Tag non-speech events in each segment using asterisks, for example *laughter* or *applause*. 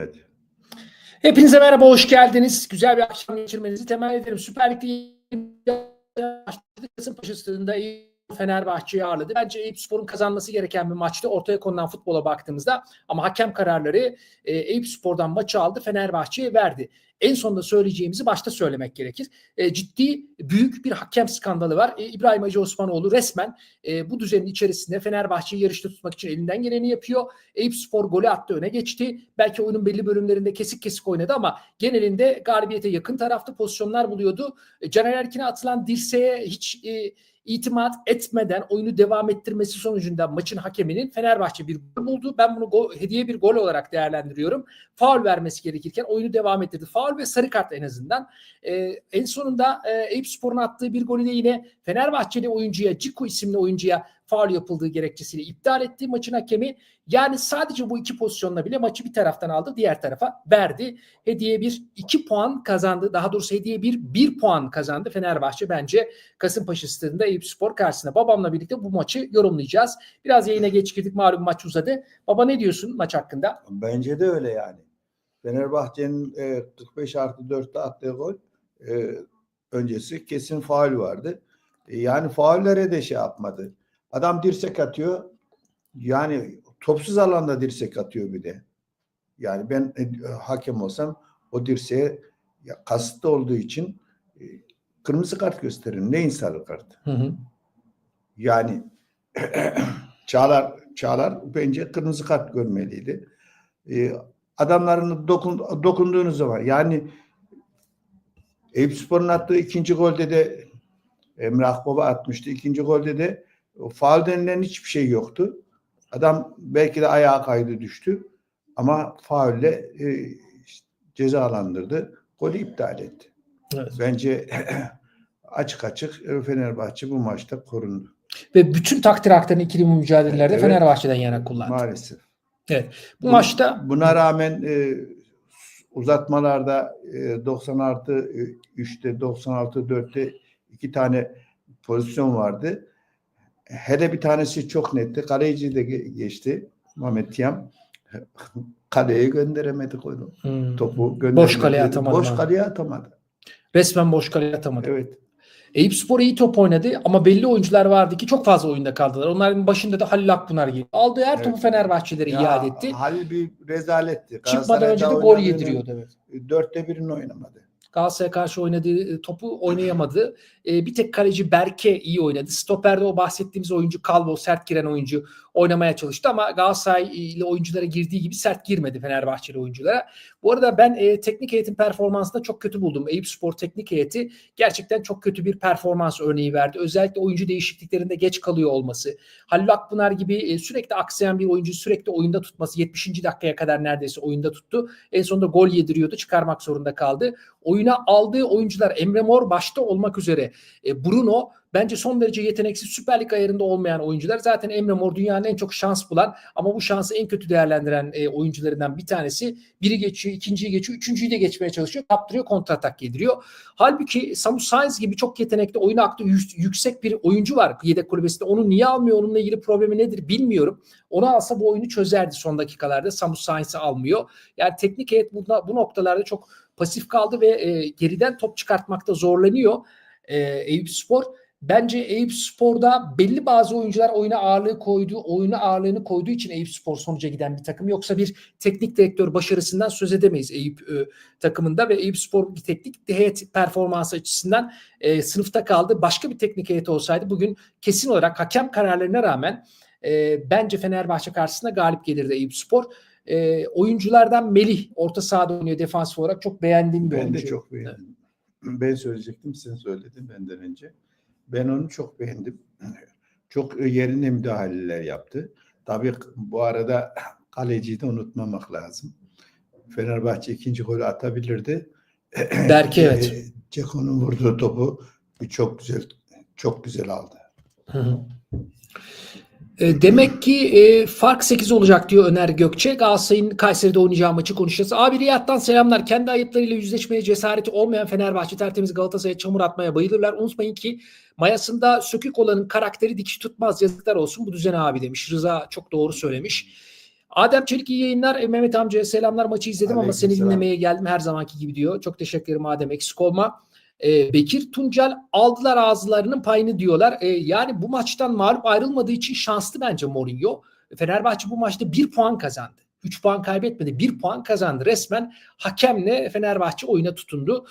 Evet. Hepinize merhaba, hoş geldiniz. Güzel bir akşam geçirmenizi temenni ederim. Süper Lig'de Kasımpaşa stadında Fenerbahçe'yi ağırladı. Bence Eyüp Spor'un kazanması gereken bir maçtı. Ortaya konulan futbola baktığımızda ama hakem kararları e, Eyüp Spor'dan maçı aldı, Fenerbahçe'ye verdi. En sonunda söyleyeceğimizi başta söylemek gerekir. E, ciddi, büyük bir hakem skandalı var. E, İbrahim Hacı Osmanoğlu resmen e, bu düzenin içerisinde Fenerbahçe'yi yarışta tutmak için elinden geleni yapıyor. Eyüp Spor golü attı, öne geçti. Belki oyunun belli bölümlerinde kesik kesik oynadı ama genelinde galibiyete yakın tarafta pozisyonlar buluyordu. E, Caner Erkin'e atılan dirseğe hiç e, itimat etmeden oyunu devam ettirmesi sonucunda maçın hakeminin Fenerbahçe bir gol buldu. Ben bunu go- hediye bir gol olarak değerlendiriyorum. Faul vermesi gerekirken oyunu devam ettirdi. Faul ve sarı kart en azından. Ee, en sonunda e, Eyüp Spor'un attığı bir golü de yine Fenerbahçeli oyuncuya, Ciku isimli oyuncuya faul yapıldığı gerekçesiyle iptal etti maçın hakemi. Yani sadece bu iki pozisyonla bile maçı bir taraftan aldı, diğer tarafa verdi. Hediye bir iki puan kazandı. Daha doğrusu hediye bir bir puan kazandı Fenerbahçe bence Kasımpaşa stadında Eyüp Spor karşısında. Babamla birlikte bu maçı yorumlayacağız. Biraz yayına geç girdik malum maç uzadı. Baba ne diyorsun maç hakkında? Bence de öyle yani. Fenerbahçe'nin e, 45 artı 4'te attığı gol e, öncesi kesin faul vardı. E, yani faullere de şey yapmadı. Adam dirsek atıyor. Yani topsuz alanda dirsek atıyor bir de. Yani ben e, hakem olsam o dirseğe ya, kasıtlı olduğu için e, kırmızı kart gösteririm. Neyin sarı kart? Hı hı. Yani *clears throat* Çağlar Çağlar bence kırmızı kart görmeliydi. Ee, adamların dokun, dokunduğunuz zaman yani Eyüp Spor'un attığı ikinci golde de Emre Akbaba atmıştı. İkinci golde de o faul denilen hiçbir şey yoktu. Adam belki de ayağa kaydı düştü. Ama faulle e, cezalandırdı. Golü iptal etti. Evet. Bence *clears throat* açık açık Fenerbahçe bu maçta korundu. Ve bütün takdir haklarını ikili mücadelelerde Evet. Fenerbahçe'den yana kullandı. Maalesef. Bu maçta buna rağmen e, uzatmalarda e, 90 artı 3'te 96 4'te iki tane pozisyon vardı. Hele bir tanesi çok netti. Kaleci de ge- geçti. Mehmet Tiyam. *laughs* Kaleye gönderemedik onu. Hmm. Topu gönderemedi. Boş kaleye atamadı Boş kaleye atamadı. resmen boş kaleye atamadı. Evet. Eyüp Spor iyi top oynadı ama belli oyuncular vardı ki çok fazla oyunda kaldılar. Onların başında da Halil Akpınar gibi. Aldığı her topu Evet. Fenerbahçelere Ya, iade etti. Halil bir rezaletti. Çıkmadan önce de gol yediriyordu. Evet. Dörtte birini oynamadı. Galatasaray'a karşı oynadığı e, topu oynayamadı. E, bir tek kaleci Berke iyi oynadı. Stoper'de o bahsettiğimiz oyuncu Calvo sert giren oyuncu oynamaya çalıştı ama Galatasaray ile oyunculara girdiği gibi sert girmedi Fenerbahçeli oyunculara. Bu arada ben e, teknik heyetin performansını çok kötü buldum. Eyüp Spor teknik heyeti gerçekten çok kötü bir performans örneği verdi. Özellikle oyuncu değişikliklerinde geç kalıyor olması. Halil Akpınar gibi e, sürekli aksayan bir oyuncu sürekli oyunda tutması 70. dakikaya kadar neredeyse oyunda tuttu. En sonunda gol yediriyordu. Çıkarmak zorunda kaldı. Oyuna aldığı oyuncular Emre Mor başta olmak üzere e, Bruno bence son derece yeteneksiz Süper Lig ayarında olmayan oyuncular. Zaten Emre Mor dünyanın en çok şans bulan ama bu şansı en kötü değerlendiren e, oyuncularından bir tanesi. Biri geçiyor, ikinciyi geçiyor, üçüncüyü de geçmeye çalışıyor. Kaptırıyor, kontratak yediriyor. Halbuki Samu Sainz gibi çok yetenekli oyun aklı yü- yüksek bir oyuncu var yedek kulübesinde. Onu niye almıyor? Onunla ilgili problemi nedir bilmiyorum. Onu alsa bu oyunu çözerdi son dakikalarda. Samu Sainz'i almıyor. Yani teknik heyet bu, bu noktalarda çok pasif kaldı ve e, geriden top çıkartmakta zorlanıyor e, Eyüp Spor. Bence Eyüp Spor'da belli bazı oyuncular oyuna ağırlığı koydu, oyuna ağırlığını koyduğu için Eyüp Spor sonuca giden bir takım. Yoksa bir teknik direktör başarısından söz edemeyiz Eyüp e, takımında ve Eyüp Spor bir teknik heyet performansı açısından e, sınıfta kaldı. Başka bir teknik heyet olsaydı bugün kesin olarak hakem kararlarına rağmen e, bence Fenerbahçe karşısında galip gelirdi Eyüp Spor. E, oyunculardan Melih orta sahada oynuyor defansif olarak çok beğendiğim bir Ben oyuncu. de çok beğendim. Ben söyleyecektim, sen söyledin benden önce. Ben onu çok beğendim. *clears throat* Çok yerine müdahaleler yaptı. Tabii bu arada *clears throat* kaleciyi de unutmamak lazım. Fenerbahçe ikinci golü atabilirdi. *clears throat* Berke, evet. E, Ceko'nun vurduğu topu çok güzel çok güzel aldı. Hı hı. E, demek ki e, fark 8 olacak diyor Öner Gökçe. Galatasaray'ın Kayseri'de oynayacağı maçı konuşacağız. Abi Riyad'dan selamlar. Kendi ayıplarıyla yüzleşmeye cesareti olmayan Fenerbahçe tertemiz Galatasaray'a çamur atmaya bayılırlar. Unutmayın ki mayasında sökük olanın karakteri dikiş tutmaz yazıklar olsun bu düzene abi demiş. Rıza çok doğru söylemiş. Adem Çelik iyi yayınlar. E, Mehmet amcaya selamlar. Maçı izledim ama seni Aleykümselam. dinlemeye geldim her zamanki gibi diyor. Çok teşekkür ederim Adem. Eksik olma. E, Bekir Tuncel aldılar ağızlarının payını diyorlar. E, yani bu maçtan mağlup ayrılmadığı için şanslı bence Mourinho. Fenerbahçe bu maçta bir puan kazandı. 3 puan kaybetmedi. 1 puan kazandı. Resmen hakemle Fenerbahçe oyuna tutundu.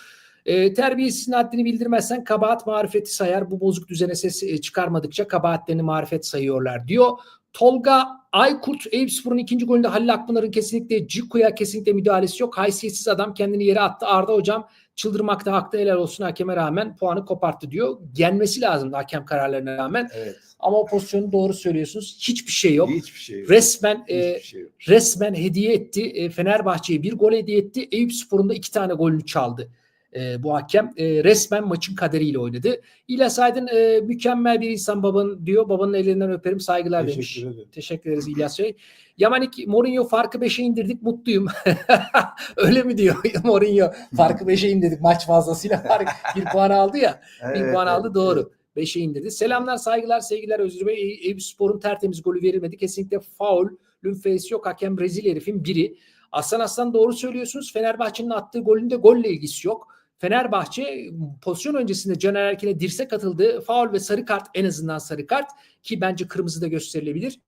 E, terbiyesizin haddini bildirmezsen kabahat marifeti sayar. Bu bozuk düzene ses e, çıkarmadıkça kabahatlerini marifet sayıyorlar diyor. Tolga Aykurt Eyüpspor'un ikinci golünde Halil Akpınar'ın kesinlikle Ciku'ya kesinlikle müdahalesi yok. Haysiyetsiz adam kendini yere attı. Arda hocam çıldırmakta haklı helal olsun hakeme rağmen puanı koparttı diyor. Yenmesi lazımdı hakem kararlarına rağmen. Evet. Ama o pozisyonu doğru söylüyorsunuz. Hiçbir şey yok. Hiçbir şey yok. Resmen e, şey yok. resmen hediye etti. E, Fenerbahçe'ye bir gol hediye etti. Eyüp Spor'un da iki tane golünü çaldı. E, bu hakem e, resmen maçın kaderiyle oynadı. İlyas Aydın e, mükemmel bir insan babanın diyor. Babanın ellerinden öperim saygılar demiş. Teşekkür ederim. Teşekkür ederiz İlyas Bey. Yamanik Mourinho farkı 5'e indirdik mutluyum. *laughs* Öyle mi diyor *laughs* Mourinho? Farkı 5'e indirdik maç fazlasıyla fark *laughs* bir puan aldı ya. Bir Evet, puan evet, aldı doğru. 5'e indirdi. Selamlar, saygılar, sevgiler Özgür Bey. Eyüp Spor'un tertemiz golü verilmedi. Kesinlikle faul. Lümfeys yok. Hakem rezil herifin biri. Aslan Aslan doğru söylüyorsunuz. Fenerbahçe'nin attığı golün de golle ilgisi yok. Fenerbahçe pozisyon öncesinde Caner Erkin'e dirsek atıldı. Faul ve sarı kart en azından sarı kart ki bence kırmızı da gösterilebilir.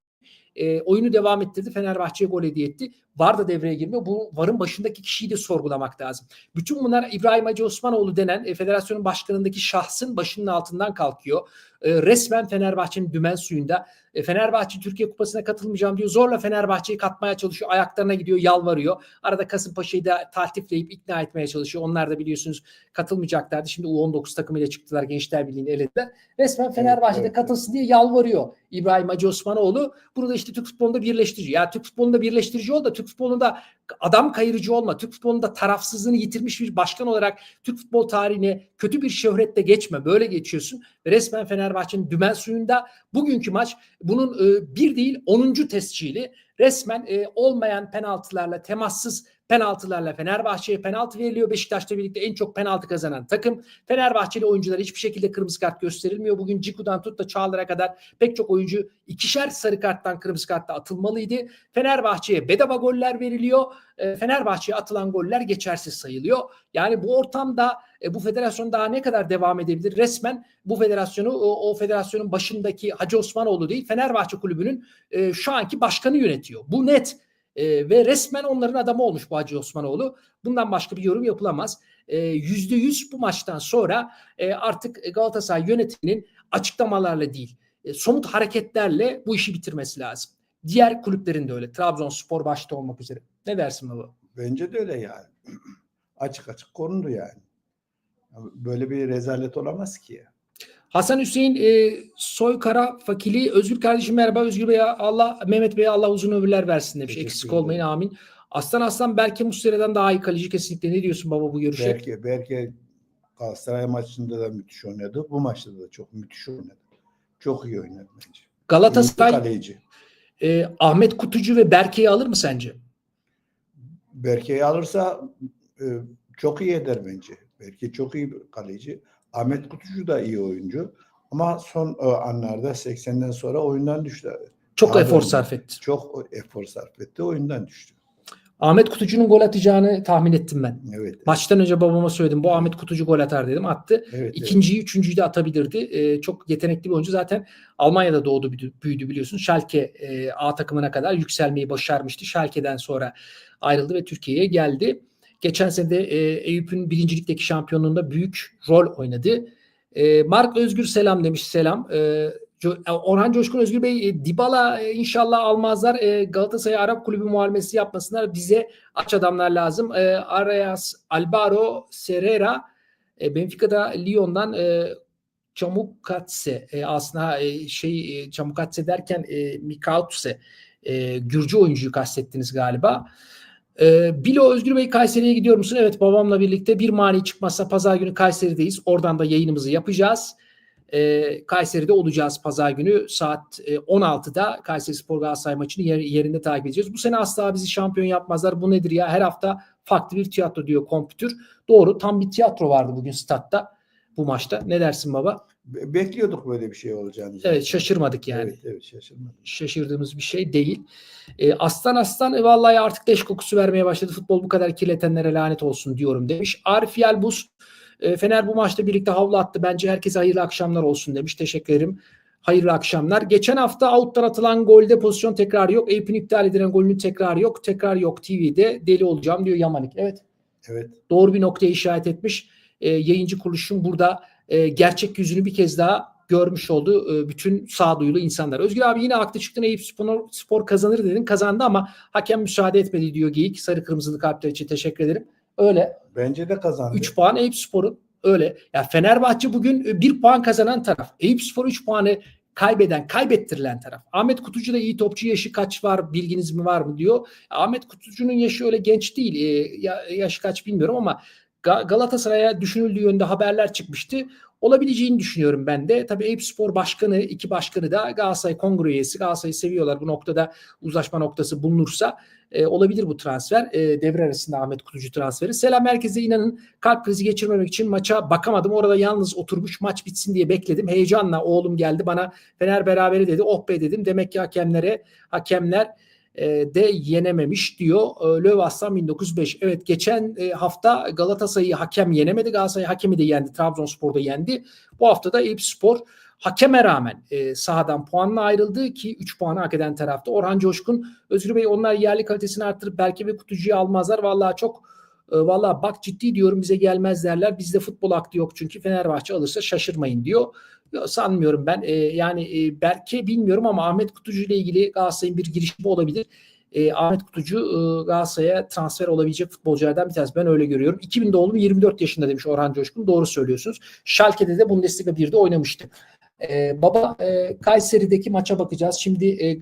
E, oyunu devam ettirdi. Fenerbahçe'ye gol hediye etti. VAR da devreye girmiyor. Bu VAR'ın başındaki kişiyi de sorgulamak lazım. Bütün bunlar İbrahim Hacı Osmanoğlu denen e, federasyonun başkanındaki şahsın başının altından kalkıyor. E, resmen Fenerbahçe'nin dümen suyunda. E, Fenerbahçe Türkiye Kupası'na katılmayacağım diyor. Zorla Fenerbahçe'yi katmaya çalışıyor. Ayaklarına gidiyor, yalvarıyor. Arada Kasımpaşa'yı da taltifleyip ikna etmeye çalışıyor. Onlar da biliyorsunuz katılmayacaklardı. Şimdi U19 takımıyla çıktılar. Gençler Birliği'ni elediler. Resmen Fenerbahçe'de evet, katılsın diye yalvarıyor İbrahim Hacı Osmanoğlu. Bunu da işte Türk futbolunda birleştirici. Ya Türk futbolunda birleştirici ol da Türk futbolunda adam kayırıcı olma. Türk futbolunda tarafsızlığını yitirmiş bir başkan olarak Türk futbol tarihine kötü bir şöhretle geçme. Böyle geçiyorsun. Resmen Fenerbahçe'nin dümen suyunda bugünkü maç bunun e, bir değil 10. tescili resmen e, olmayan penaltılarla temassız penaltılarla Fenerbahçe'ye penaltı veriliyor. Beşiktaş'la birlikte en çok penaltı kazanan takım. Fenerbahçeli oyunculara hiçbir şekilde kırmızı kart gösterilmiyor. Bugün Ciku'dan tut da Çağlar'a kadar pek çok oyuncu ikişer sarı karttan kırmızı kartla atılmalıydı. Fenerbahçe'ye bedava goller veriliyor. E, Fenerbahçe'ye atılan goller geçersiz sayılıyor. Yani bu ortamda e, bu federasyon daha ne kadar devam edebilir? Resmen bu federasyonu o, o federasyonun başındaki Hacı Osmanoğlu değil Fenerbahçe kulübünün e, şu anki başkanı yönetiyor. Bu net. E, ve resmen onların adamı olmuş bu Hacı Osmanoğlu. Bundan başka bir yorum yapılamaz. E, Yüzde yüz bu maçtan sonra e, artık Galatasaray yönetiminin açıklamalarla değil, e, somut hareketlerle bu işi bitirmesi lazım. Diğer kulüplerin de öyle. Trabzonspor başta olmak üzere. Ne dersin baba? Bence de öyle yani. *clears throat* açık açık konuldu yani. Böyle bir rezalet olamaz ki. Hasan Hüseyin e, Soykara Fakili Özgür kardeşim merhaba Özgür Bey Allah Mehmet Bey'e Allah uzun ömürler versin demiş. Teşekkür Eksik ederim. olmayın amin. Aslan Aslan Berke Muslera'dan daha iyi kaleci kesinlikle. Ne diyorsun baba bu görüşe? Belki belki Galatasaray maçında da müthiş oynadı. Bu maçta da çok müthiş oynadı. Çok iyi oynadı bence. Galatasaray kaleci. e, Ahmet Kutucu ve Berke'yi alır mı sence? Berke'yi alırsa e, çok iyi eder bence. Berke çok iyi kaleci. Ahmet Kutucu da iyi oyuncu. Ama son e, anlarda 80'den sonra oyundan düştü. Çok Daha efor sarf etti. Çok efor sarf etti. Oyundan düştü. Ahmet Kutucu'nun gol atacağını tahmin ettim ben. Evet. Maçtan önce babama söyledim. Bu Ahmet Kutucu gol atar dedim. Attı. Evet, evet. İkinciyi, üçüncüyü de atabilirdi. Ee, çok yetenekli bir oyuncu. Zaten Almanya'da doğdu, büyüdü, büyüdü biliyorsun. Schalke e, A takımına kadar yükselmeyi başarmıştı. Schalke'den sonra ayrıldı ve Türkiye'ye geldi. Geçen sene de e, Eyüp'ün birincilikteki şampiyonluğunda büyük rol oynadı. E, Mark Özgür selam demiş selam. E, Co- Orhan Coşkun Özgür Bey e, Dybala e, inşallah almazlar. E, Galatasaray Arap Kulübü muhalefesi yapmasınlar. Bize aç adamlar lazım. E, Arias, Albaro, Serrera e, Benfica'da Lyon'dan e, Çamukatse e, aslında e, şey e, Çamukatse derken e, Mikautse e, Gürcü oyuncuyu kastettiniz galiba. E, Bilo Özgür Bey Kayseri'ye gidiyor musun? Evet babamla birlikte bir mani çıkmazsa pazar günü Kayseri'deyiz. Oradan da yayınımızı yapacağız. E, Kayseri'de olacağız pazar günü saat e, 16'da Kayseri Spor Galatasaray maçını yer- yerinde takip edeceğiz. Bu sene asla bizi şampiyon yapmazlar. Bu nedir ya? Her hafta farklı bir tiyatro diyor kompütür. Doğru tam bir tiyatro vardı bugün statta. Bu maçta. Ne dersin baba? Be- Bekliyorduk böyle bir şey olacağını. Evet şaşırmadık yani. Evet, evet şaşırmadım. Şaşırdığımız bir şey değil. E, Aslan Aslan e, vallahi artık leş kokusu vermeye başladı. Futbol bu kadar kirletenlere lanet olsun diyorum demiş. Arif Yelbuz e, Fener bu maçta birlikte havlu attı. Bence herkese hayırlı akşamlar olsun demiş. Teşekkür ederim. Hayırlı akşamlar. Geçen hafta out'tan atılan golde pozisyon tekrarı yok. Eyüp'ün iptal edilen golünün tekrarı yok. Tekrar yok TV'de. Deli olacağım diyor Yamanik. Evet Evet. doğru bir noktaya işaret etmiş. E, yayıncı kuruluşun burada e, gerçek yüzünü bir kez daha görmüş oldu e, bütün sağduyulu insanlar. Özgür abi yine haklı çıktın Eyüp Spor, spor kazanır dedin. Kazandı ama hakem müsaade etmedi diyor Geyik. Sarı kırmızılı kalpler için teşekkür ederim. Öyle. Bence de kazandı. 3 puan Eyüp Spor'un öyle. Ya Fenerbahçe bugün 1 puan kazanan taraf. Eyüp Spor 3 puanı kaybeden, kaybettirilen taraf. Ahmet Kutucu da iyi topçu yaşı kaç var bilginiz mi var mı diyor. Ahmet Kutucu'nun yaşı öyle genç değil. Ya, yaşı kaç bilmiyorum ama Galatasaray'a düşünüldüğü yönde haberler çıkmıştı. Olabileceğini düşünüyorum ben de. Tabii Eyüp Spor Başkanı, iki başkanı da Galatasaray Kongre üyesi. Galatasaray'ı seviyorlar. Bu noktada uzlaşma noktası bulunursa e, olabilir bu transfer. E, devre arasında Ahmet Kutucu transferi. Selam herkese inanın kalp krizi geçirmemek için maça bakamadım. Orada yalnız oturmuş maç bitsin diye bekledim. Heyecanla oğlum geldi bana Fener beraberi dedi. Oh be dedim. Demek ki hakemlere hakemler e, de yenememiş diyor. E, Löw Aslan 1905. Evet geçen e, hafta Galatasaray'ı hakem yenemedi. Galatasaray hakemi de yendi. Trabzonspor'da yendi. Bu hafta da Eyüp Spor hakeme rağmen sahadan puanla ayrıldı ki 3 puanı hak eden tarafta. Orhan Coşkun, Özgür Bey onlar yerli kalitesini arttırıp belki ve kutucuyu almazlar. Vallahi çok e, Valla bak ciddi diyorum bize gelmez derler. Bizde futbol aklı yok çünkü Fenerbahçe alırsa şaşırmayın diyor. Yo, sanmıyorum ben. E, yani e, belki bilmiyorum ama Ahmet Kutucu ile ilgili Galatasaray'ın bir girişimi olabilir. E, Ahmet Kutucu e, Galatasaray'a transfer olabilecek futbolculardan bir tanesi. Ben öyle görüyorum. 2000 doğumlu 24 yaşında demiş Orhan Coşkun. Doğru söylüyorsunuz. Schalke'de de Bundesliga 1'de oynamıştı. Baba e, Kayseri'deki maça bakacağız. Şimdi e,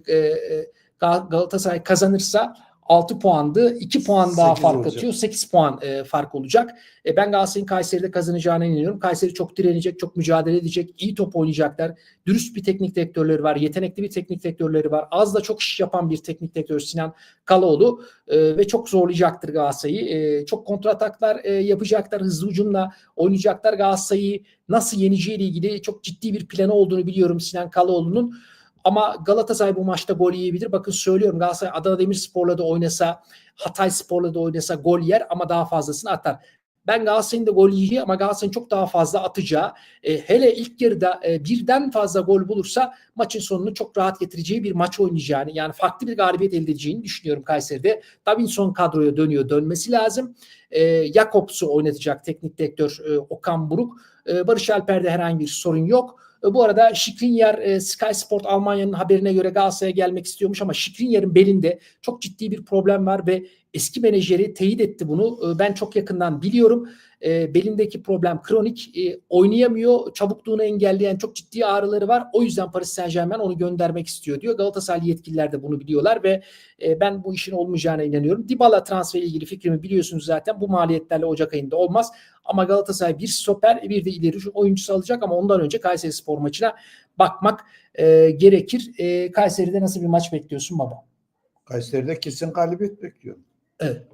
Gal- Galatasaray kazanırsa 6 puandı. 2 puan daha fark olacak. atıyor. 8 puan e, fark olacak. E, ben Galatasaray'ın Kayseri'de kazanacağına inanıyorum. Kayseri çok direnecek, çok mücadele edecek, iyi top oynayacaklar. Dürüst bir teknik direktörleri var, yetenekli bir teknik direktörleri var. Az da çok iş yapan bir teknik direktör Sinan Kalaoğlu e, ve çok zorlayacaktır Galatasaray'ı. E, çok kontrataklar e, yapacaklar, hızlı ucumla oynayacaklar. Galatasaray'ı nasıl yeneceğiyle ilgili çok ciddi bir planı olduğunu biliyorum Sinan Kalaoğlu'nun. Ama Galatasaray bu maçta gol yiyebilir. Bakın söylüyorum Galatasaray Adana Demirspor'la da oynasa, Hatay Spor'la da oynasa gol yer ama daha fazlasını atar. Ben Galatasaray'ın da gol yiyeceği ama Galatasaray'ın çok daha fazla atacağı, e, hele ilk yarıda e, birden fazla gol bulursa maçın sonunu çok rahat getireceği bir maç oynayacağını, yani farklı bir galibiyet elde edeceğini düşünüyorum Kayseri'de. Davinson kadroya dönüyor, dönmesi lazım. E, Jakobs'u oynatacak teknik direktör e, Okan Buruk. E, Barış Alper'de herhangi bir sorun yok. E, Bu arada Skriniar e, Sky Sport Almanya'nın haberine göre Galatasaray'a gelmek istiyormuş ama Skriniar'ın belinde çok ciddi bir problem var ve eski menajeri teyit etti bunu. E, Ben çok yakından biliyorum. E, belindeki problem kronik. E, oynayamıyor. Çabukluğunu engelleyen çok ciddi ağrıları var. O yüzden Paris Saint Germain onu göndermek istiyor diyor. Galatasaray yetkililer de bunu biliyorlar ve e, ben bu işin olmayacağına inanıyorum. Dybala transferi ilgili fikrimi biliyorsunuz zaten. Bu maliyetlerle Ocak ayında olmaz. Ama Galatasaray bir stoper bir de ileri oyuncusu alacak ama ondan önce Kayseri Spor maçına bakmak e, gerekir. E, Kayseri'de nasıl bir maç bekliyorsun baba? Kayseri'de kesin galibiyet bekliyorum. Evet.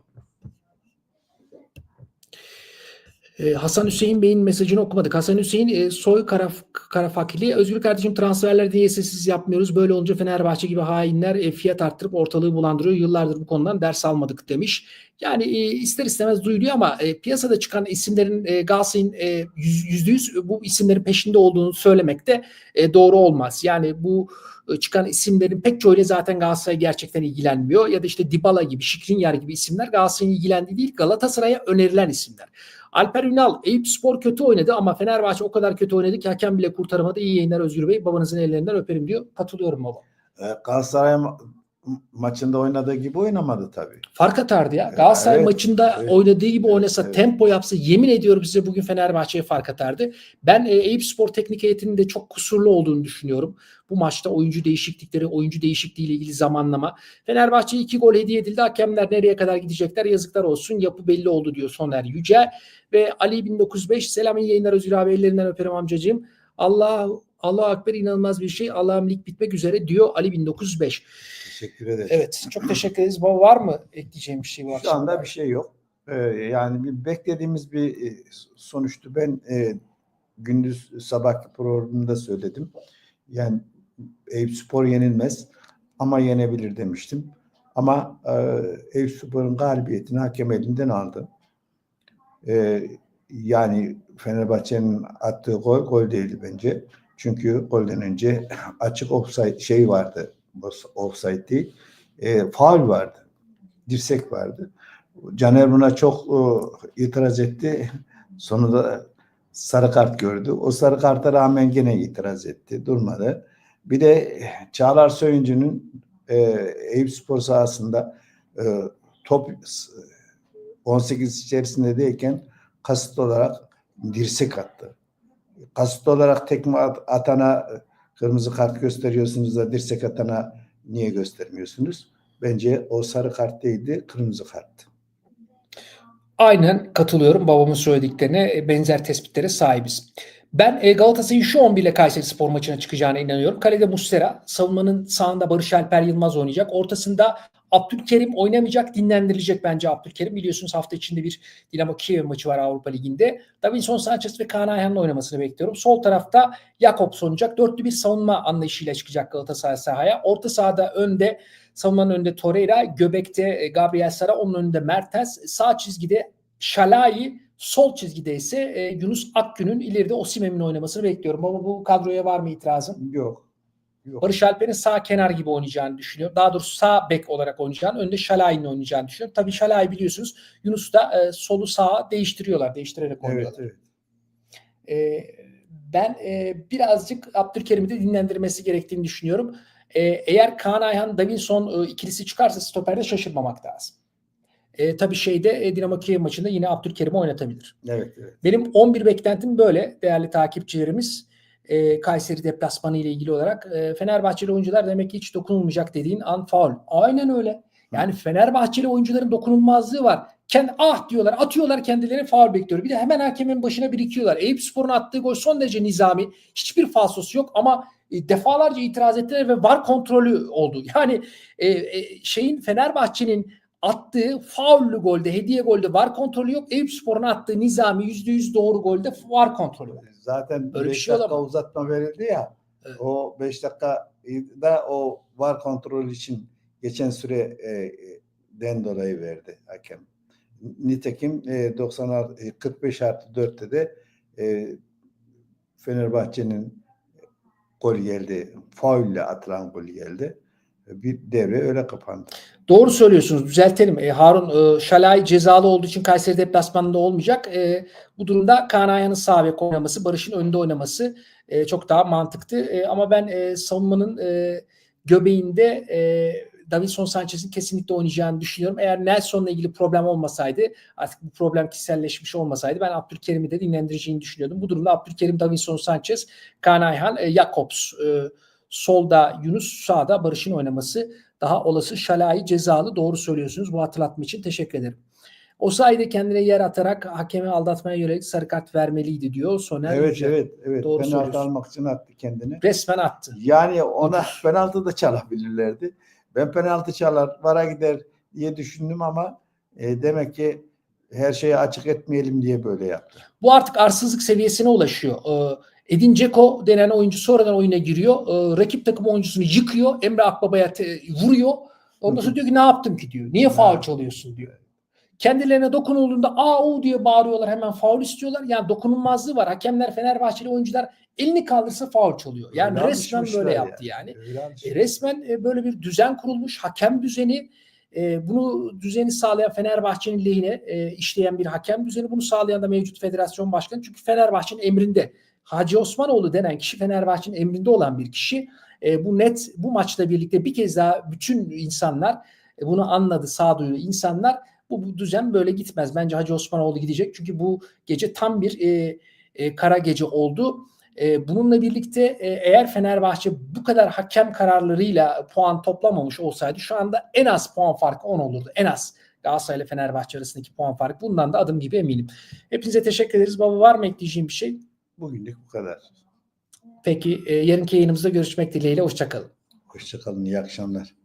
Ee, Hasan Hüseyin Bey'in mesajını okumadık. Hasan Hüseyin e, Soy Karaf, Karafakili. Özgür kardeşim transferler niye sessiz yapmıyoruz? Böyle olunca Fenerbahçe gibi hainler e, fiyat arttırıp ortalığı bulandırıyor. Yıllardır bu konudan ders almadık demiş. Yani e, ister istemez duyuluyor ama e, piyasada çıkan isimlerin e, Galatasaray'ın yüz- yüzde yüz bu isimlerin peşinde olduğunu söylemek de doğru olmaz. Yani bu çıkan isimlerin pek çoğuyla zaten Galatasaray gerçekten ilgilenmiyor. Ya da işte Dybala gibi, Şikrinyar gibi isimler Galatasaray'ın ilgilendiği değil, Galatasaray'a önerilen isimler. Alper Ünal, Eyüp Spor kötü oynadı ama Fenerbahçe o kadar kötü oynadı ki hakem bile kurtaramadı. İyi yayınlar Özgür Bey. Babanızın ellerinden öperim diyor. Katılıyorum baba. E, Galatasaray maçında oynadığı gibi oynamadı tabii. Fark atardı ya. Galatasaray Evet, maçında evet, oynadığı gibi evet, oynasa, evet. tempo yapsa yemin ediyorum size bugün Fenerbahçe'ye fark atardı. Ben e, Eyüp Spor teknik heyetinin de çok kusurlu olduğunu düşünüyorum. Bu maçta oyuncu değişiklikleri, oyuncu değişikliği ile ilgili zamanlama. Fenerbahçe'ye iki gol hediye edildi. Hakemler nereye kadar gidecekler yazıklar olsun. Yapı belli oldu diyor Soner Yüce. Ve Ali 1905 selam iyi yayınlar Özgür abi ellerinden öperim amcacığım. Allah Allah Akber inanılmaz bir şey. Allah'ım lig bitmek üzere diyor Ali 1905. Teşekkür ederim. Evet çok teşekkür ederiz. Baba var mı ekleyeceğim bir şey bu Şu anda bir şey yok. Ee, yani bir beklediğimiz bir e, sonuçtu. Ben e, gündüz sabah programında söyledim. Yani Eyüp Spor yenilmez ama yenebilir demiştim. Ama e, Eyüp Spor'un galibiyetini hakem elinden aldı. E, yani Fenerbahçe'nin attığı gol gol değildi bence. Çünkü golden önce *laughs* açık offside şey vardı. Offside değil. E, faul vardı. Dirsek vardı. Caner buna çok e, itiraz etti. Sonunda sarı kart gördü. O sarı karta rağmen gene itiraz etti. Durmadı. Bir de Çağlar Söyüncü'nün e, Eyüp Spor sahasında e, top 18 içerisinde değilken kasıt olarak dirsek attı. Kasıt olarak tekme at- atana kırmızı kart gösteriyorsunuz da dirsek atana niye göstermiyorsunuz? Bence o sarı kart değildi, kırmızı karttı. Aynen katılıyorum babamın söylediklerine e, benzer tespitlere sahibiz. Ben e, Galatasaray'ın şu 11 ile Kayseri Spor maçına çıkacağına inanıyorum. Kalede Muslera, savunmanın sağında Barış Alper Yılmaz oynayacak. Ortasında Abdülkerim oynamayacak, dinlendirilecek bence Abdülkerim. Biliyorsunuz hafta içinde bir Dinamo Kiev maçı var Avrupa Ligi'nde. Davinson Sanchez ve Kaan Ayhan'ın oynamasını bekliyorum. Sol tarafta Jakobs oynayacak. Dörtlü bir savunma anlayışıyla çıkacak Galatasaray sahaya. Orta sahada önde Savunmanın önünde Torreira, göbekte e, Gabriel Sara, onun önünde Mertens, sağ çizgide Şalai, sol çizgide ise e, Yunus Akgün'ün ileride Osimhen'in oynamasını bekliyorum. Ama bu kadroya var mı itirazın? Yok. Yok. Barış Alper'in sağ kenar gibi oynayacağını düşünüyorum. Daha doğrusu sağ bek olarak oynayacağını, önde Şalai'nin oynayacağını düşünüyorum. Tabii Şalai biliyorsunuz Yunus da e, solu sağa değiştiriyorlar, değiştirerek Evet, oynuyorlar. evet. E, ben e, birazcık Abdülkerim'i de dinlendirmesi gerektiğini düşünüyorum. E, eğer Kaan Ayhan, Davinson e, ikilisi çıkarsa stoperde şaşırmamak lazım. E, tabii şeyde e, Dinamo Kiev maçında yine Abdülkerim'i oynatabilir. Evet, evet. Benim 11 beklentim böyle değerli takipçilerimiz. E, Kayseri deplasmanı ile ilgili olarak e, Fenerbahçeli oyuncular demek ki hiç dokunulmayacak dediğin an faul. Aynen öyle. Yani Fenerbahçeli oyuncuların dokunulmazlığı var. Kendi ah diyorlar, atıyorlar kendileri faul bekliyor. Bir de hemen hakemin başına birikiyorlar. Eyüp Spor'un attığı gol son derece nizami. Hiçbir falsosu yok ama e, defalarca itiraz ettiler ve var kontrolü oldu. *laughs* Yani e, e, şeyin Fenerbahçe'nin attığı faullü golde, hediye golde var kontrolü yok. Eyüp Spor'un attığı nizami %100 doğru golde var kontrolü var. Zaten Öyle bir 5 şey dakika olamaz. uzatma verildi ya. Evet. O 5 dakika da o var kontrol için geçen süre e, den dolayı verdi hakem. Nitekim e, 90 e, 45 artı 4'te de e, Fenerbahçe'nin gol geldi. Faulle atılan gol geldi. Bir devre öyle kapandı. Doğru söylüyorsunuz. Düzeltelim. E, Harun e, Şalay cezalı olduğu için Kayseri deplasmanında olmayacak. E, bu durumda Kaan Ayhan'ın sağ bek oynaması, Barış'ın önde oynaması e, çok daha mantıklı. E, ama ben e, savunmanın e, göbeğinde e, Davinson Sanchez'in kesinlikle oynayacağını düşünüyorum. Eğer Nelson'la ilgili problem olmasaydı, artık bu problem kişiselleşmiş olmasaydı ben Abdülkerim'i de dinlendireceğini düşünüyordum. Bu durumda Abdülkerim, Davinson Sanchez, Kaan Ayhan, e, Jakobs, e, solda Yunus, sağda Barış'ın oynaması daha olası Şalai cezalı. Doğru söylüyorsunuz. Bu hatırlatma için teşekkür ederim. O sayede kendine yer atarak hakemi aldatmaya yönelik sarı kart vermeliydi diyor Soner Evet Yücel. evet evet. Doğru Penaltı almak için attı kendini. Resmen attı. Yani ona penaltı da çalabilirlerdi. Ben penaltı çalar, vara gider diye düşündüm ama e, demek ki her şeyi açık etmeyelim diye böyle yaptı. Bu artık arsızlık seviyesine ulaşıyor. Ee, Edin Dzeko denen oyuncu sonradan oyuna giriyor. Ee, rakip takım oyuncusunu yıkıyor. Emre Akbaba'ya vuruyor. Ondan sonra diyor ki ne yaptım ki diyor. Niye faul çalıyorsun diyor. Kendilerine dokunulduğunda aa u diye bağırıyorlar hemen faul istiyorlar. Yani dokunulmazlığı var. Hakemler Fenerbahçeli oyuncular elini kaldırsa faul çalıyor. Yani Öyle resmen böyle yani. yaptı yani. E, resmen e, böyle bir düzen kurulmuş, hakem düzeni. E, bunu düzeni sağlayan Fenerbahçe'nin lehine e, işleyen bir hakem düzeni. Bunu sağlayan da mevcut federasyon başkanı. Çünkü Fenerbahçe'nin emrinde. Hacı Osmanoğlu denen kişi Fenerbahçe'nin emrinde olan bir kişi. E, bu net bu maçla birlikte bir kez daha bütün insanlar e, bunu anladı sağduyulu insanlar. Bu, bu düzen böyle gitmez. Bence Hacı Osmanoğlu gidecek. Çünkü bu gece tam bir e, e, kara gece oldu. E, bununla birlikte e, eğer Fenerbahçe bu kadar hakem kararlarıyla puan toplamamış olsaydı şu anda en az puan farkı 10 olurdu. En az Galatasaray ile Fenerbahçe arasındaki puan farkı. Bundan da adım gibi eminim. Hepinize teşekkür ederiz. Baba var mı ekleyeceğim bir şey? Bugünlük bu kadar. Peki e, yarınki yayınımızda görüşmek dileğiyle. Hoşçakalın. Hoşçakalın, iyi akşamlar.